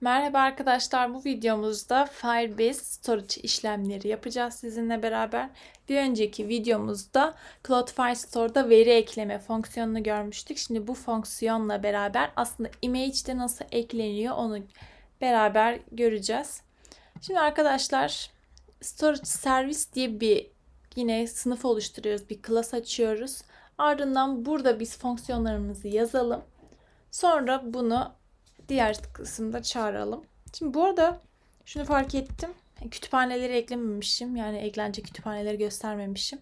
Merhaba arkadaşlar. Bu videomuzda Firebase Storage işlemleri yapacağız sizinle beraber. Bir önceki videomuzda Cloudflare Store'da veri ekleme fonksiyonunu görmüştük. Şimdi bu fonksiyonla beraber aslında image'de nasıl ekleniyor onu beraber göreceğiz. Şimdi arkadaşlar Storage Service diye bir yine sınıf oluşturuyoruz. Bir class açıyoruz. Ardından burada biz fonksiyonlarımızı yazalım. Sonra bunu diğer kısımda çağıralım. Şimdi bu arada şunu fark ettim. Kütüphaneleri eklememişim. Yani eklenecek kütüphaneleri göstermemişim.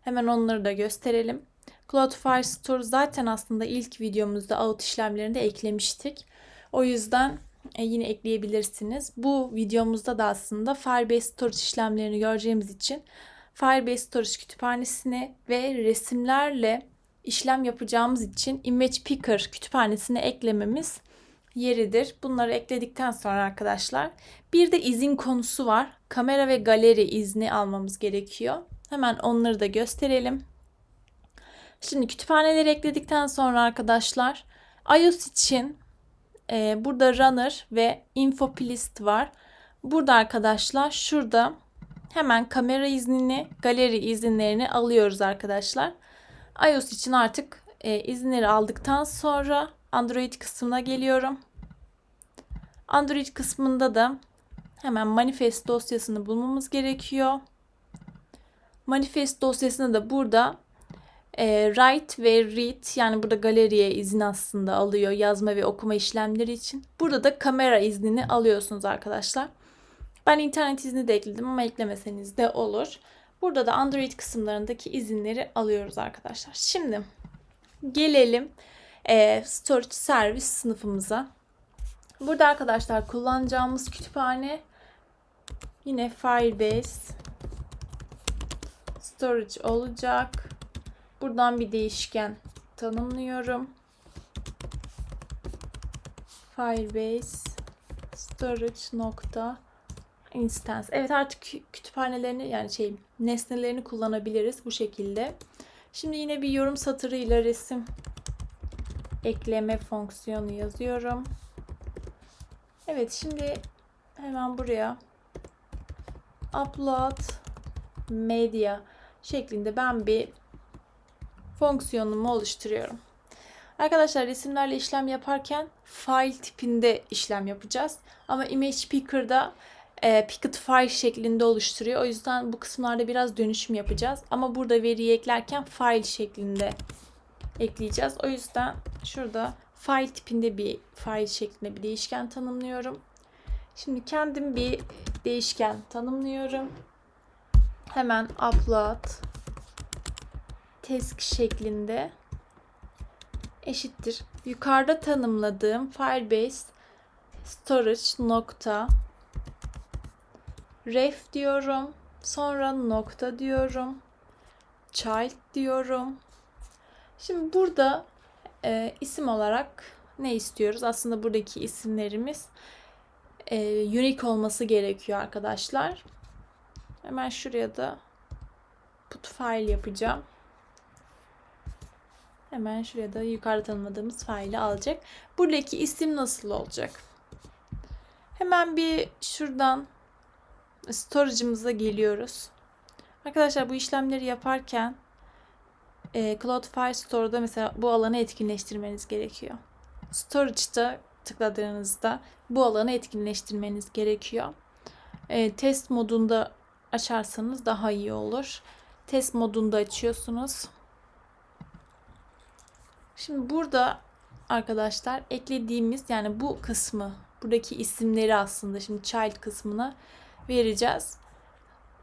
Hemen onları da gösterelim. Cloudflare Store zaten aslında ilk videomuzda out işlemlerinde eklemiştik. O yüzden e, yine ekleyebilirsiniz. Bu videomuzda da aslında Firebase Storage işlemlerini göreceğimiz için Firebase Storage kütüphanesine ve resimlerle işlem yapacağımız için Image Picker kütüphanesine eklememiz yeridir. Bunları ekledikten sonra arkadaşlar bir de izin konusu var. Kamera ve galeri izni almamız gerekiyor. Hemen onları da gösterelim. Şimdi kütüphaneleri ekledikten sonra arkadaşlar iOS için e, burada runner ve info list var. Burada arkadaşlar şurada hemen kamera iznini, galeri izinlerini alıyoruz arkadaşlar. iOS için artık e, izinleri aldıktan sonra Android kısmına geliyorum. Android kısmında da hemen manifest dosyasını bulmamız gerekiyor. Manifest dosyasını da burada e, write ve read yani burada galeriye izin aslında alıyor yazma ve okuma işlemleri için. Burada da kamera iznini alıyorsunuz arkadaşlar. Ben internet izni de ekledim ama eklemeseniz de olur. Burada da Android kısımlarındaki izinleri alıyoruz arkadaşlar. Şimdi gelelim e, storage service sınıfımıza. Burada arkadaşlar kullanacağımız kütüphane yine Firebase storage olacak. Buradan bir değişken tanımlıyorum. Firebase storage nokta instance. Evet artık kütüphanelerini yani şey nesnelerini kullanabiliriz bu şekilde. Şimdi yine bir yorum satırıyla resim ekleme fonksiyonu yazıyorum. Evet şimdi hemen buraya upload media şeklinde ben bir fonksiyonumu oluşturuyorum. Arkadaşlar resimlerle işlem yaparken file tipinde işlem yapacağız. Ama image picker'da e, picket file şeklinde oluşturuyor. O yüzden bu kısımlarda biraz dönüşüm yapacağız. Ama burada veriyi eklerken file şeklinde ekleyeceğiz. O yüzden şurada file tipinde bir file şeklinde bir değişken tanımlıyorum. Şimdi kendim bir değişken tanımlıyorum. Hemen upload task şeklinde eşittir. Yukarıda tanımladığım Firebase storage nokta ref diyorum. Sonra nokta diyorum. Child diyorum. Şimdi burada e, isim olarak ne istiyoruz? Aslında buradaki isimlerimiz e, unique olması gerekiyor arkadaşlar. Hemen şuraya da put file yapacağım. Hemen şuraya da yukarıda tanımladığımız faili alacak. Buradaki isim nasıl olacak? Hemen bir şuradan storage'ımıza geliyoruz. Arkadaşlar bu işlemleri yaparken e, Cloudflare Store'da mesela bu alanı etkinleştirmeniz gerekiyor. Storage'da tıkladığınızda bu alanı etkinleştirmeniz gerekiyor. E, test modunda açarsanız daha iyi olur. Test modunda açıyorsunuz. Şimdi burada arkadaşlar eklediğimiz yani bu kısmı buradaki isimleri aslında şimdi child kısmına vereceğiz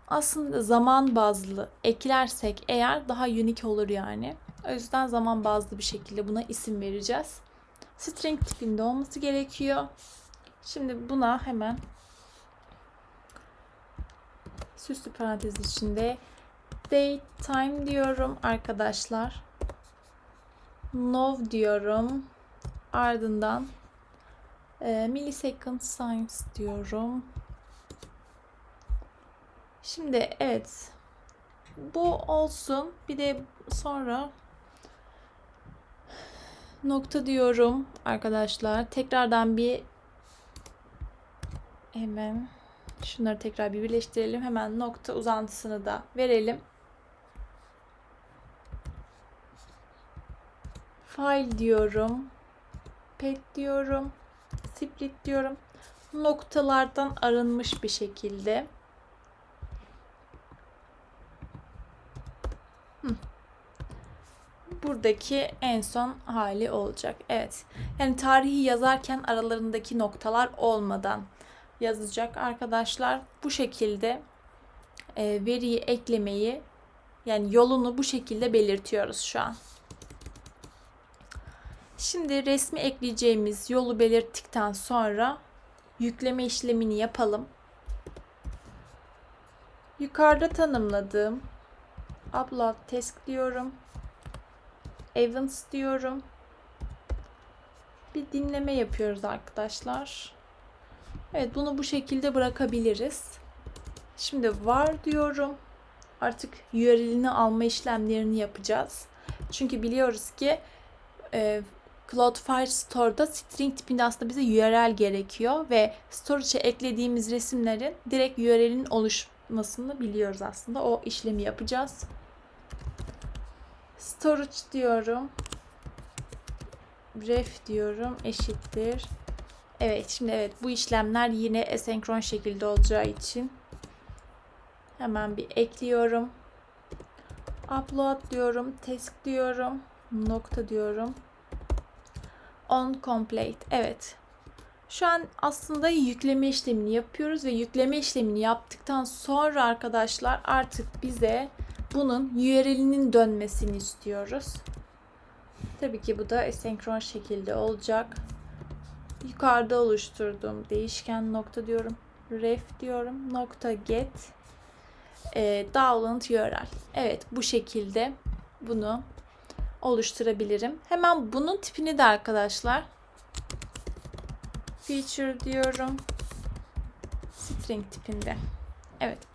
aslında zaman bazlı eklersek eğer daha unik olur yani. O yüzden zaman bazlı bir şekilde buna isim vereceğiz. String tipinde olması gerekiyor. Şimdi buna hemen süslü parantez içinde date time diyorum arkadaşlar. Nov diyorum. Ardından e, millisecond science diyorum. Şimdi evet. Bu olsun. Bir de sonra nokta diyorum arkadaşlar. Tekrardan bir Hemen şunları tekrar bir birleştirelim. Hemen nokta uzantısını da verelim. File diyorum. Pet diyorum. Split diyorum. Noktalardan arınmış bir şekilde. Buradaki en son hali olacak. Evet. Yani tarihi yazarken aralarındaki noktalar olmadan yazacak arkadaşlar. Bu şekilde e, veriyi eklemeyi yani yolunu bu şekilde belirtiyoruz şu an. Şimdi resmi ekleyeceğimiz yolu belirttikten sonra yükleme işlemini yapalım. Yukarıda tanımladığım upload task diyorum. Events diyorum. Bir dinleme yapıyoruz arkadaşlar. Evet bunu bu şekilde bırakabiliriz. Şimdi var diyorum. Artık URL'ini alma işlemlerini yapacağız. Çünkü biliyoruz ki e, Cloudflare Store'da string tipinde aslında bize URL gerekiyor ve storage'e eklediğimiz resimlerin direkt URL'in oluşmasını biliyoruz aslında. O işlemi yapacağız. Storage diyorum. Ref diyorum eşittir. Evet şimdi evet bu işlemler yine esenkron şekilde olacağı için hemen bir ekliyorum. Upload diyorum. Task diyorum. Nokta diyorum on complete. Evet. Şu an aslında yükleme işlemini yapıyoruz ve yükleme işlemini yaptıktan sonra arkadaşlar artık bize bunun URL'inin dönmesini istiyoruz. Tabii ki bu da esenkron şekilde olacak. Yukarıda oluşturduğum değişken nokta diyorum. Ref diyorum. Nokta get e, download URL. Evet bu şekilde bunu oluşturabilirim. Hemen bunun tipini de arkadaşlar feature diyorum. String tipinde. Evet.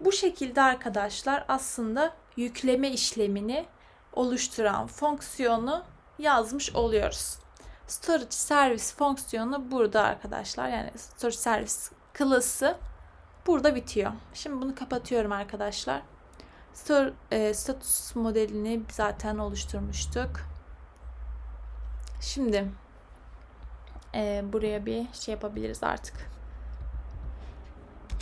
Bu şekilde arkadaşlar aslında yükleme işlemini oluşturan fonksiyonu yazmış oluyoruz. Storage service fonksiyonu burada arkadaşlar. Yani storage service klası burada bitiyor. Şimdi bunu kapatıyorum arkadaşlar. Stor, e, status modelini zaten oluşturmuştuk. Şimdi e, buraya bir şey yapabiliriz artık.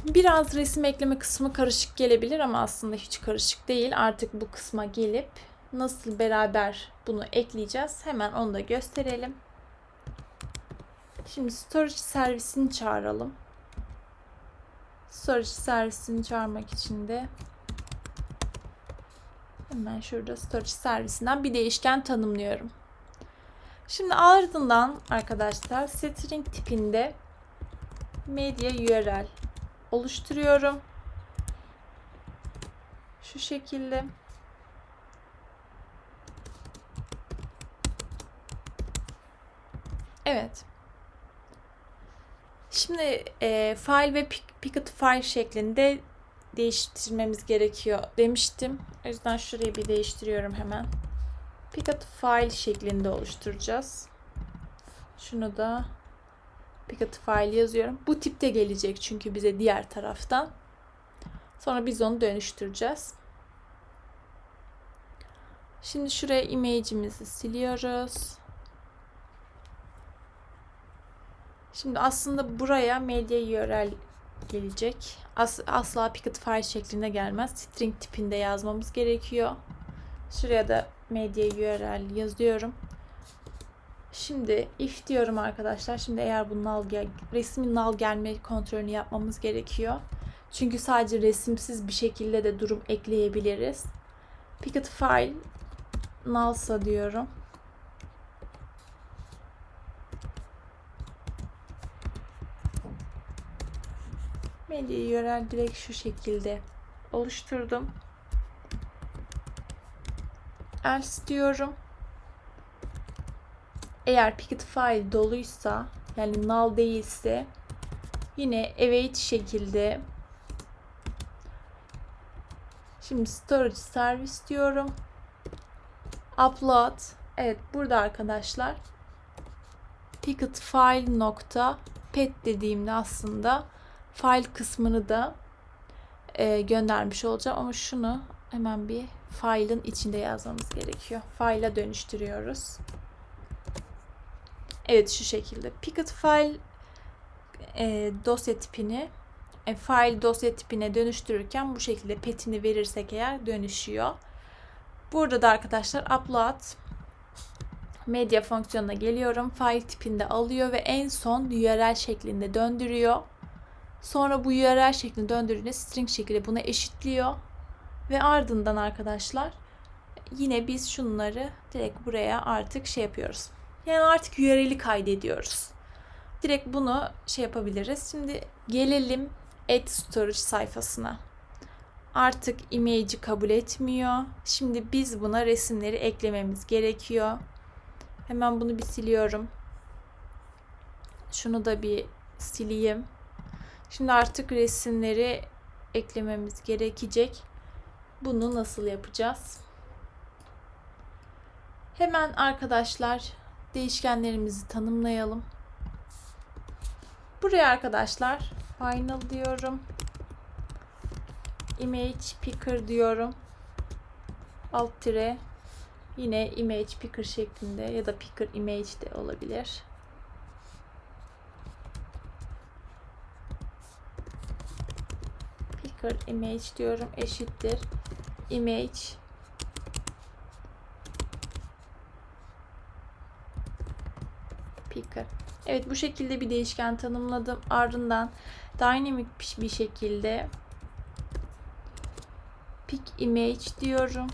Biraz resim ekleme kısmı karışık gelebilir ama aslında hiç karışık değil. Artık bu kısma gelip nasıl beraber bunu ekleyeceğiz hemen onu da gösterelim. Şimdi storage servisini çağıralım. Storage servisini çağırmak için de Hemen şurada storage servisinden bir değişken tanımlıyorum. Şimdi ardından arkadaşlar string tipinde media URL oluşturuyorum. Şu şekilde. Evet. Şimdi e, file ve picket file şeklinde değiştirmemiz gerekiyor demiştim. O yüzden şurayı bir değiştiriyorum hemen. Picket file şeklinde oluşturacağız. Şunu da picket file yazıyorum. Bu tipte gelecek çünkü bize diğer taraftan. Sonra biz onu dönüştüreceğiz. Şimdi şuraya image'imizi siliyoruz. Şimdi aslında buraya medya URL gelecek. As asla picket file şeklinde gelmez. String tipinde yazmamız gerekiyor. Şuraya da media URL yazıyorum. Şimdi if diyorum arkadaşlar. Şimdi eğer bu null gel resmin null gelme kontrolünü yapmamız gerekiyor. Çünkü sadece resimsiz bir şekilde de durum ekleyebiliriz. Picket file nullsa diyorum. Medya yörel direkt şu şekilde oluşturdum. Else diyorum. Eğer picket file doluysa yani null değilse yine await şekilde şimdi storage service diyorum. Upload. Evet burada arkadaşlar picket file nokta pet dediğimde aslında file kısmını da e, göndermiş olacağım ama şunu hemen bir file'ın içinde yazmamız gerekiyor. File'a dönüştürüyoruz. Evet şu şekilde. Picket file e, dosya tipini e, file dosya tipine dönüştürürken bu şekilde petini verirsek eğer dönüşüyor. Burada da arkadaşlar upload medya fonksiyonuna geliyorum. File tipinde alıyor ve en son URL şeklinde döndürüyor. Sonra bu URL şeklinde döndürdüğünde string şekilde buna eşitliyor. Ve ardından arkadaşlar yine biz şunları direkt buraya artık şey yapıyoruz. Yani artık URL'i kaydediyoruz. Direkt bunu şey yapabiliriz. Şimdi gelelim Add Storage sayfasına. Artık image'i kabul etmiyor. Şimdi biz buna resimleri eklememiz gerekiyor. Hemen bunu bir siliyorum. Şunu da bir sileyim. Şimdi artık resimleri eklememiz gerekecek. Bunu nasıl yapacağız? Hemen arkadaşlar değişkenlerimizi tanımlayalım. Buraya arkadaşlar final diyorum. Image picker diyorum. Alt tire yine image picker şeklinde ya da picker image de olabilir. Picker image diyorum eşittir image picker. Evet bu şekilde bir değişken tanımladım. Ardından dynamic bir şekilde pick image diyorum.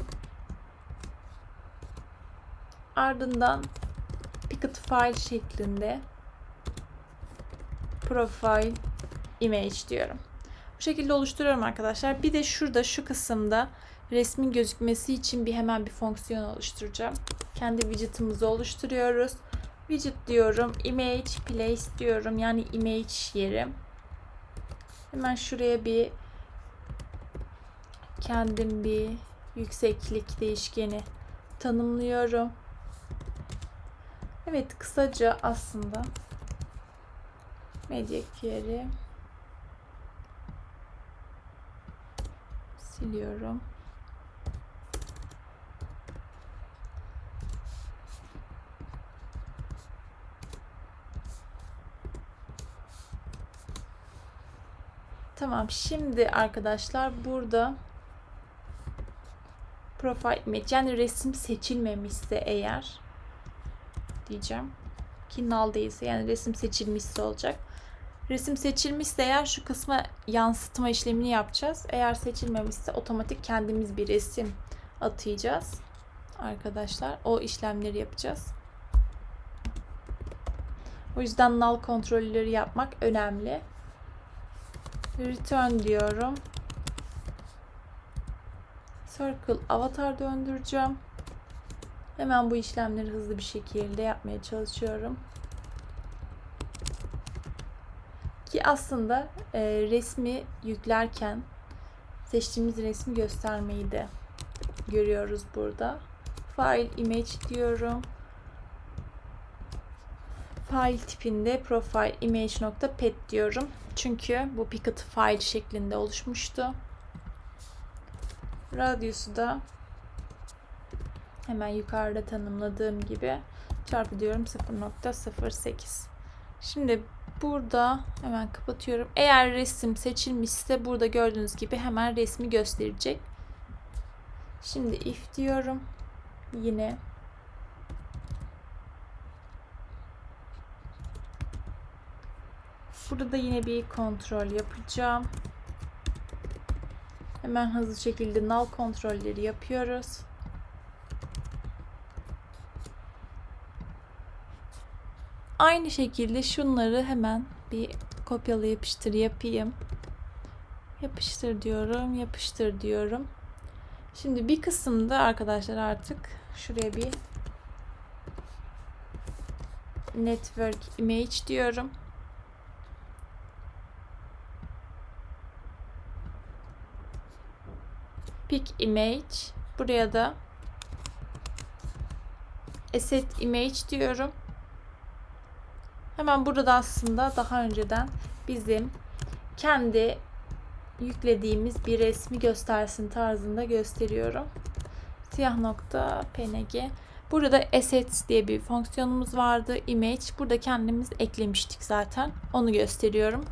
Ardından picket file şeklinde profile image diyorum. Bu şekilde oluşturuyorum arkadaşlar. Bir de şurada şu kısımda resmin gözükmesi için bir hemen bir fonksiyon oluşturacağım. Kendi widget'ımızı oluşturuyoruz. Widget diyorum. Image place diyorum. Yani image yeri. Hemen şuraya bir kendim bir yükseklik değişkeni tanımlıyorum. Evet kısaca aslında medya yeri siliyorum. Tamam şimdi arkadaşlar burada profile image yani resim seçilmemişse eğer diyeceğim ki null değilse yani resim seçilmişse olacak. Resim seçilmişse eğer şu kısma yansıtma işlemini yapacağız. Eğer seçilmemişse otomatik kendimiz bir resim atayacağız. Arkadaşlar o işlemleri yapacağız. O yüzden null kontrolleri yapmak önemli. Return diyorum. Circle avatar döndüreceğim. Hemen bu işlemleri hızlı bir şekilde yapmaya çalışıyorum. Ki aslında e, resmi yüklerken seçtiğimiz resmi göstermeyi de görüyoruz burada. File image diyorum. File tipinde profile image.pet diyorum. Çünkü bu picket file şeklinde oluşmuştu. Radyusu da hemen yukarıda tanımladığım gibi çarpı diyorum 0.08. Şimdi burada hemen kapatıyorum. Eğer resim seçilmişse burada gördüğünüz gibi hemen resmi gösterecek. Şimdi if diyorum. Yine Burada da yine bir kontrol yapacağım. Hemen hızlı şekilde null kontrolleri yapıyoruz. Aynı şekilde şunları hemen bir kopyala yapıştır yapayım. Yapıştır diyorum, yapıştır diyorum. Şimdi bir kısımda arkadaşlar artık şuraya bir network image diyorum. Pick image. Buraya da asset image diyorum. Hemen burada aslında daha önceden bizim kendi yüklediğimiz bir resmi göstersin tarzında gösteriyorum. Siyah nokta png. Burada assets diye bir fonksiyonumuz vardı. Image. Burada kendimiz eklemiştik zaten. Onu gösteriyorum.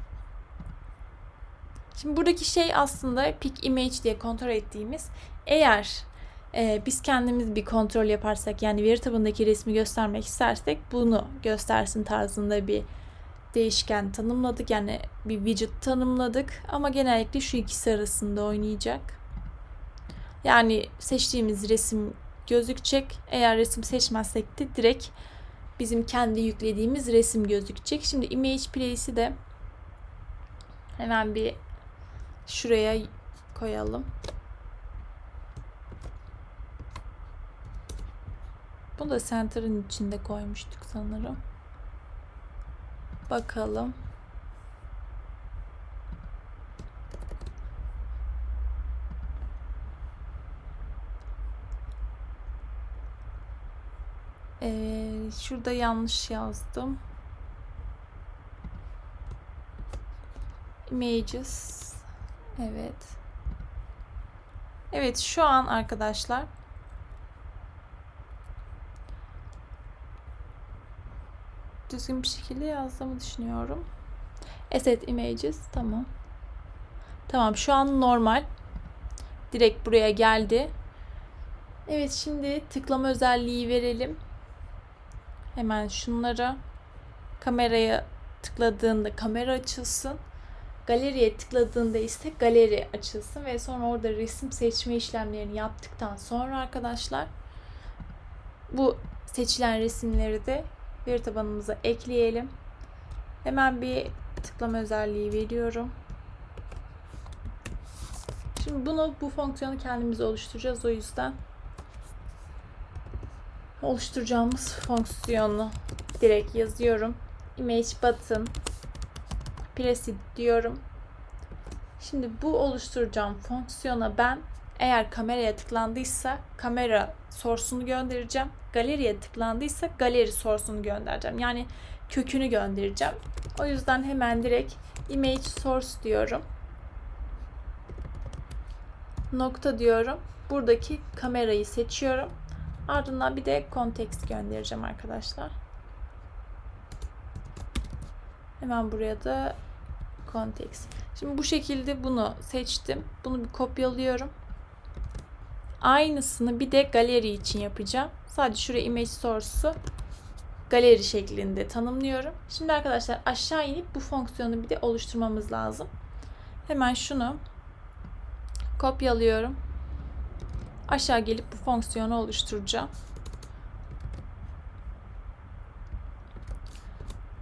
Şimdi buradaki şey aslında pick image diye kontrol ettiğimiz eğer e, biz kendimiz bir kontrol yaparsak yani veri tabanındaki resmi göstermek istersek bunu göstersin tarzında bir değişken tanımladık. Yani bir widget tanımladık ama genellikle şu ikisi arasında oynayacak. Yani seçtiğimiz resim gözükecek. Eğer resim seçmezsek de direkt bizim kendi yüklediğimiz resim gözükecek. Şimdi image place'i de hemen bir şuraya koyalım. Bunu da center'ın içinde koymuştuk sanırım. Bakalım. Ee, şurada yanlış yazdım. Images. Evet. Evet şu an arkadaşlar düzgün bir şekilde yazdığımı düşünüyorum. Asset images tamam. Tamam şu an normal. Direkt buraya geldi. Evet şimdi tıklama özelliği verelim. Hemen şunlara kameraya tıkladığında kamera açılsın. Galeriye tıkladığında ise galeri açılsın ve sonra orada resim seçme işlemlerini yaptıktan sonra arkadaşlar bu seçilen resimleri de veri tabanımıza ekleyelim. Hemen bir tıklama özelliği veriyorum. Şimdi bunu bu fonksiyonu kendimiz oluşturacağız o yüzden oluşturacağımız fonksiyonu direkt yazıyorum. Image button preset diyorum. Şimdi bu oluşturacağım fonksiyona ben eğer kameraya tıklandıysa kamera source'unu göndereceğim. Galeriye tıklandıysa galeri source'unu göndereceğim. Yani kökünü göndereceğim. O yüzden hemen direkt image source diyorum. Nokta diyorum. Buradaki kamerayı seçiyorum. Ardından bir de context göndereceğim arkadaşlar. Hemen buraya da context. Şimdi bu şekilde bunu seçtim. Bunu bir kopyalıyorum. Aynısını bir de galeri için yapacağım. Sadece şuraya image source'u galeri şeklinde tanımlıyorum. Şimdi arkadaşlar aşağı inip bu fonksiyonu bir de oluşturmamız lazım. Hemen şunu kopyalıyorum. Aşağı gelip bu fonksiyonu oluşturacağım.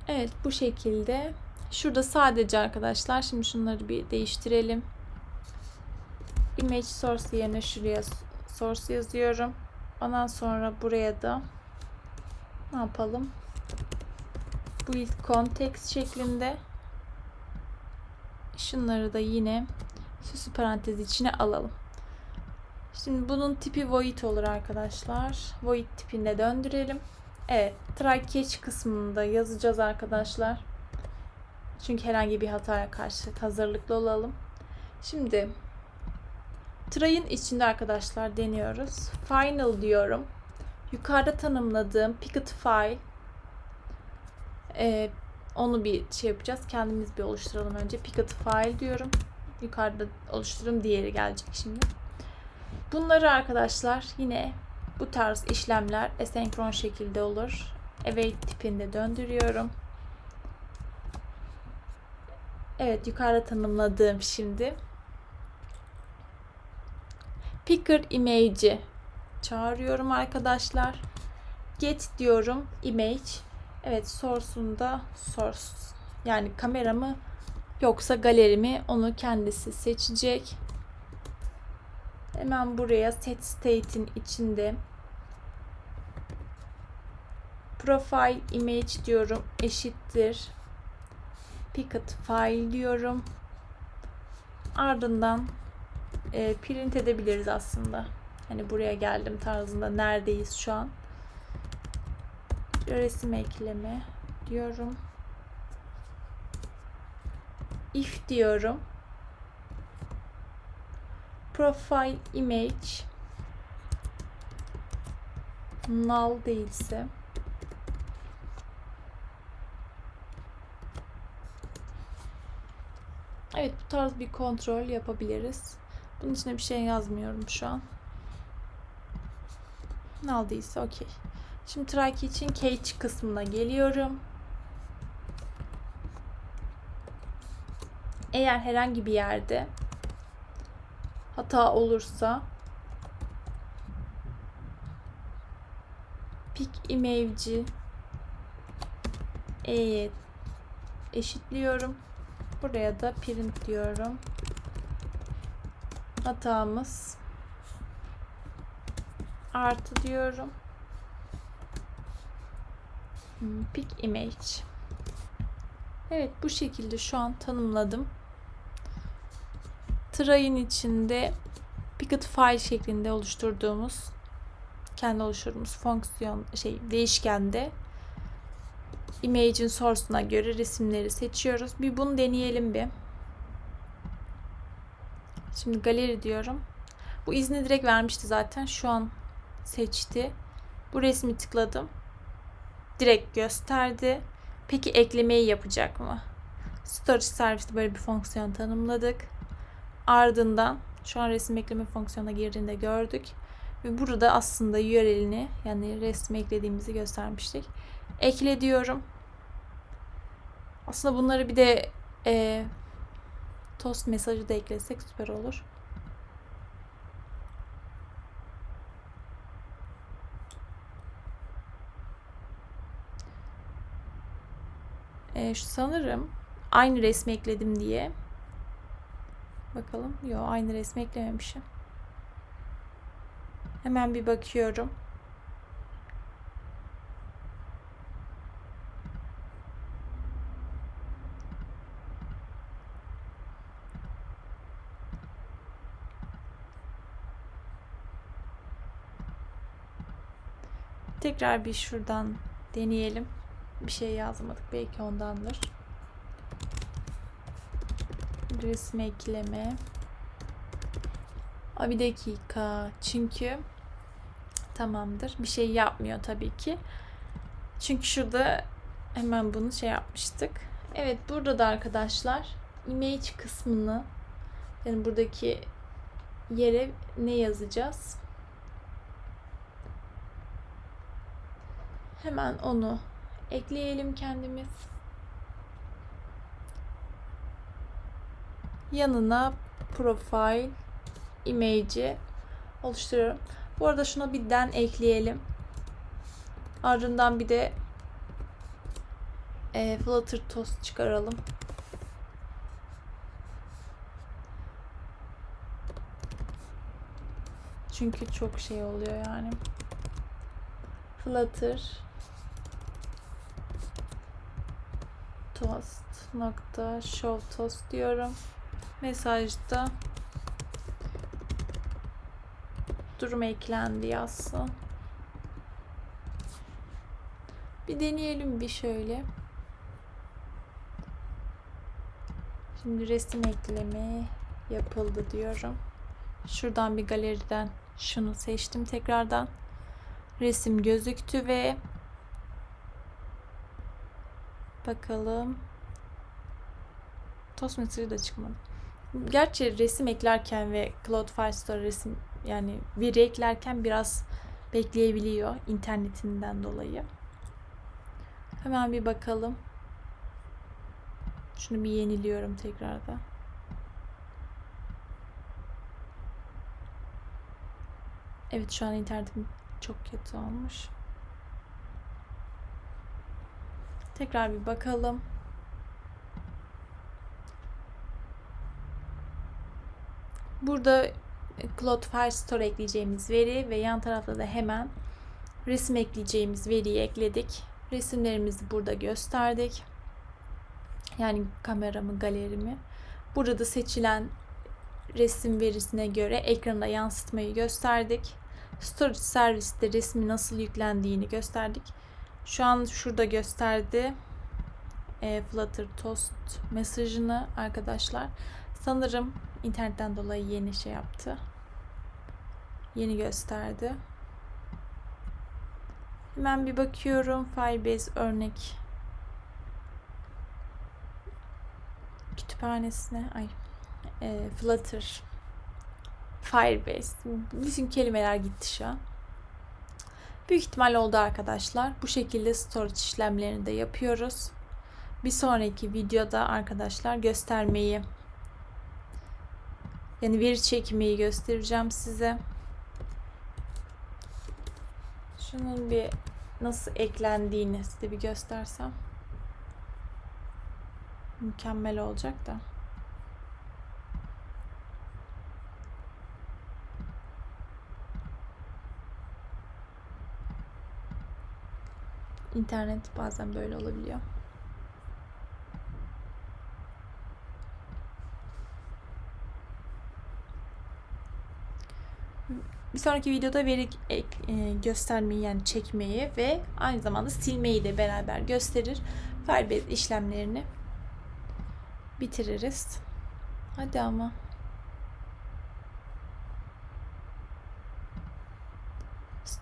Evet bu şekilde. Şurada sadece arkadaşlar şimdi şunları bir değiştirelim. Image source yerine şuraya source yazıyorum. Ondan sonra buraya da ne yapalım? Build context şeklinde şunları da yine süslü parantez içine alalım. Şimdi bunun tipi void olur arkadaşlar. Void tipinde döndürelim. Evet, try catch kısmında yazacağız arkadaşlar. Çünkü herhangi bir hataya karşı hazırlıklı olalım. Şimdi try'ın içinde arkadaşlar deniyoruz. Final diyorum. Yukarıda tanımladığım picket file ee, onu bir şey yapacağız. Kendimiz bir oluşturalım önce. Picket file diyorum. Yukarıda oluşturum diğeri gelecek şimdi. Bunları arkadaşlar yine bu tarz işlemler esenkron şekilde olur. Await tipinde döndürüyorum. Evet yukarıda tanımladığım şimdi. Picker image'i çağırıyorum arkadaşlar. Get diyorum image. Evet source'unda source yani kameramı yoksa galerimi onu kendisi seçecek. Hemen buraya set state'in içinde profile image diyorum eşittir picket file diyorum. Ardından e, print edebiliriz aslında. Hani buraya geldim tarzında neredeyiz şu an. Resim ekleme diyorum. If diyorum. Profile image null değilse Evet bu tarz bir kontrol yapabiliriz. Bunun içine bir şey yazmıyorum şu an. Null değilse okey. Şimdi Traki için cage kısmına geliyorum. Eğer herhangi bir yerde hata olursa pick image'i eşitliyorum. Buraya da print diyorum. Hatamız artı diyorum. Hmm, Pick image. Evet bu şekilde şu an tanımladım. Try'in içinde picket file şeklinde oluşturduğumuz kendi oluşturduğumuz fonksiyon şey değişkende image'in source'una göre resimleri seçiyoruz. Bir bunu deneyelim bir. Şimdi galeri diyorum. Bu izni direkt vermişti zaten. Şu an seçti. Bu resmi tıkladım. Direkt gösterdi. Peki eklemeyi yapacak mı? Storage serviste böyle bir fonksiyon tanımladık. Ardından şu an resim ekleme fonksiyonuna girdiğinde gördük. Ve burada aslında URL'ini yani resmi eklediğimizi göstermiştik. Ekle diyorum. Aslında bunları bir de e, tost mesajı da eklesek süper olur. E, şu sanırım aynı resmi ekledim diye. Bakalım. Yok aynı resmi eklememişim. Hemen bir bakıyorum. Tekrar bir şuradan deneyelim. Bir şey yazmadık. Belki ondandır. Resim ekleme. Aa, bir dakika. Çünkü tamamdır. Bir şey yapmıyor tabii ki. Çünkü şurada hemen bunu şey yapmıştık. Evet burada da arkadaşlar image kısmını yani buradaki yere ne yazacağız? Hemen onu ekleyelim kendimiz. Yanına profile image'i oluşturuyorum. Bu arada şuna bir den ekleyelim. Ardından bir de e, Flutter toast çıkaralım. Çünkü çok şey oluyor yani. Flutter toast nokta show toast diyorum. Mesajda durum eklendi yazsın. Bir deneyelim bir şöyle. Şimdi resim ekleme yapıldı diyorum. Şuradan bir galeriden şunu seçtim tekrardan. Resim gözüktü ve bakalım Toast mesajı da çıkmadı. Gerçi resim eklerken ve Cloud Firestore resim yani veri eklerken biraz bekleyebiliyor internetinden dolayı. Hemen bir bakalım. Şunu bir yeniliyorum tekrardan. Evet şu an internetim çok kötü olmuş. Tekrar bir bakalım. Burada Cloud Firestore ekleyeceğimiz veri ve yan tarafta da hemen resim ekleyeceğimiz veriyi ekledik. Resimlerimizi burada gösterdik. Yani kameramı, galerimi. Burada seçilen resim verisine göre ekranda yansıtmayı gösterdik. Storage serviste resmi nasıl yüklendiğini gösterdik. Şu an şurada gösterdi. e, Flutter Toast mesajını arkadaşlar. Sanırım internetten dolayı yeni şey yaptı. Yeni gösterdi. Hemen bir bakıyorum. Firebase örnek kütüphanesine. Ay. E, Flutter. Firebase. Bütün kelimeler gitti şu an. Büyük ihtimal oldu arkadaşlar. Bu şekilde storage işlemlerini de yapıyoruz. Bir sonraki videoda arkadaşlar göstermeyi yani veri çekmeyi göstereceğim size. Şunun bir nasıl eklendiğini size bir göstersem mükemmel olacak da. İnternet bazen böyle olabiliyor. Bir sonraki videoda veri ek, e, göstermeyi yani çekmeyi ve aynı zamanda silmeyi de beraber gösterir. Firebase işlemlerini bitiririz. Hadi ama.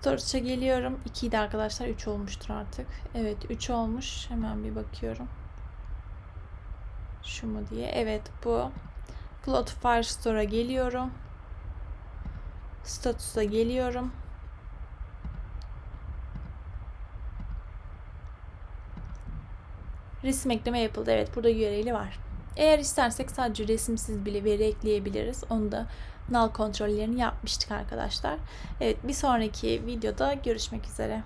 Storage'a geliyorum. 2 de arkadaşlar 3 olmuştur artık. Evet 3 olmuş. Hemen bir bakıyorum. Şu mu diye. Evet bu. Cloud Firestore'a geliyorum. Status'a geliyorum. Resim ekleme yapıldı. Evet burada URL'i var. Eğer istersek sadece resimsiz bile veri ekleyebiliriz. Onu da null kontrollerini yapmıştık arkadaşlar. Evet bir sonraki videoda görüşmek üzere.